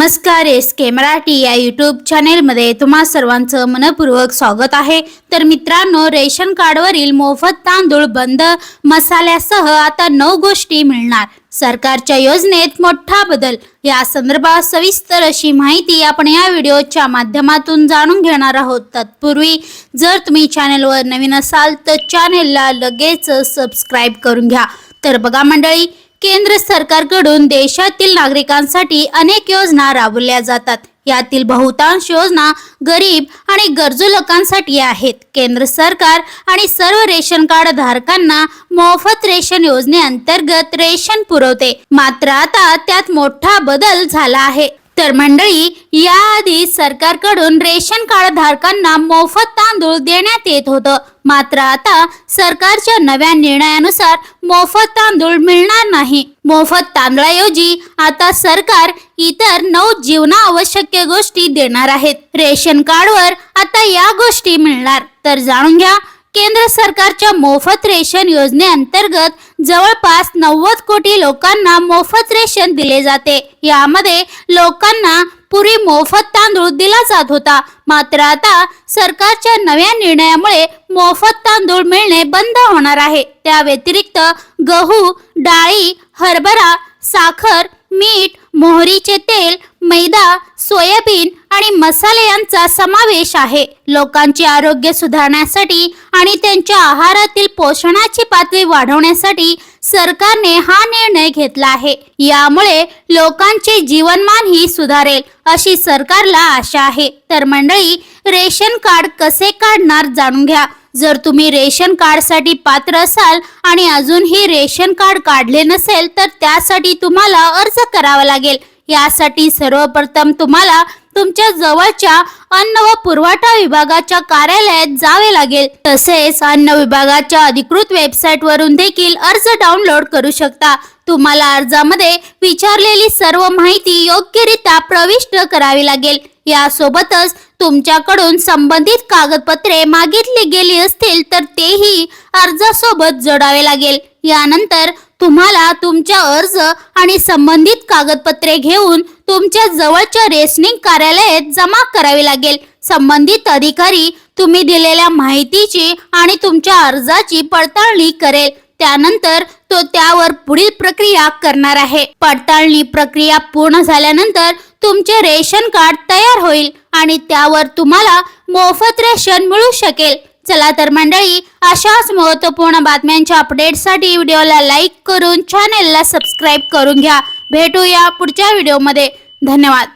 नमस्कार एस के मराठी या यूट्यूब चॅनेलमध्ये तुम्हा सर्वांचं मनपूर्वक स्वागत आहे. तर मित्रांनो रेशन कार्डवरील मोफत तांदूळ बंद मसाल्यासह आता नऊ गोष्टी मिळणार. सरकारच्या योजनेत मोठा बदल. या संदर्भात सविस्तर अशी माहिती आपण या व्हिडिओच्या माध्यमातून जाणून घेणार आहोत. तत्पूर्वी जर तुम्ही चॅनेलवर नवीन असाल तर चॅनेलला लगेच सबस्क्राईब करून घ्या. तर बघा मंडळी केंद्र सरकारकडून देशातील नागरिकांसाठी अनेक योजना राबवल्या जातात. यातील बहुतांश योजना गरीब आणि गरजू लोकांसाठी आहेत. केंद्र सरकार आणि सर्व रेशन कार्ड धारकांना मोफत रेशन योजनेअंतर्गत रेशन पुरवते. मात्र आता त्यात मोठा बदल झाला आहे. तर मंडळी याआधी सरकारकडून रेशन कार्ड धारकांना मोफत तांदूळ देण्यात येत होतं. मात्र आता सरकारच्या नव्या निर्णयानुसार मोफत तांदूळ मिळणार नाही. मोफत तांदळाऐवजी आता सरकार इतर नऊ जीवनावश्यक गोष्टी देणार आहेत. रेशन कार्डवर आता या गोष्टी मिळणार. तर जाणून घ्या केंद्र सरकारच्या मोफत रेशन योजनेअंतर्गत जवळपास नव्वद कोटी लोकांना मोफत रेशन दिले जाते. यामध्ये लोकांना पुरी मोफत तांदूळ दिला जात होता. मात्र आता सरकारच्या नव्या निर्णयामुळे मोफत तांदूळ मिळणे बंद होणार आहे. त्या व्यतिरिक्त गहू डाळी हरभरा साखर मीठ मोहरीचे तेल मैदा सोयाबीन आणि मसाले यांचा समावेश आहे. लोकांचे आरोग्य सुधारण्यासाठी आणि त्यांच्या आहारातील पोषणाची पातळी वाढवण्यासाठी सरकारने हा निर्णय घेतला आहे. यामुळे लोकांचे जीवनमानही सुधारेल अशी सरकारला आशा आहे. तर मंडळी रेशन कार्ड कसे काढणार जाणून घ्या. जर तुम्ही रेशन कार्डसाठी पात्र असाल आणि अजूनही रेशन कार्ड काढले नसेल तर त्यासाठी तुम्हाला अर्ज करावा लागेल. यासाठी सर्वप्रथम तुम्हाला तुमच्या जवळच्या अन्न व पुरवठा विभागाच्या कार्यालयात जावे लागेल. तसेच अन्न विभागाच्या अधिकृत वेबसाईट वरून देखील अर्ज डाउनलोड करू शकता. तुम्हाला अर्जामध्ये विचारलेली सर्व माहिती योग्यरित्या प्रविष्ट करावी लागेल. यासोबतच तुमच्याकडून संबंधित कागदपत्रे मागितली गेली असतील तर तेही अर्जासोबत जोडावे लागेल. यानंतर तुम्हाला तुमचा अर्ज आणि संबंधित कागदपत्रे घेऊन तुमच्या जवळच्या रेशनिंग कार्यालयात जमा करावी लागेल. संबंधित अधिकारी तुम्ही दिलेल्या माहितीची आणि तुमच्या अर्जाची पडताळणी करेल. त्यानंतर तो त्यावर पुढील प्रक्रिया करणार आहे. पडताळणी प्रक्रिया पूर्ण झाल्यानंतर तुमचे रेशन कार्ड तयार होईल. आणि त्यावर तुम्हाला मोफत रेशन मिळू शकेल. चला तर मंडळी अशाच महत्त्वपूर्ण बातम्यांच्या अपडेटसाठी व्हिडिओला लाईक करून चॅनेलला सबस्क्राईब करून घ्या. भेटूया पुढच्या व्हिडिओमध्ये धन्यवाद.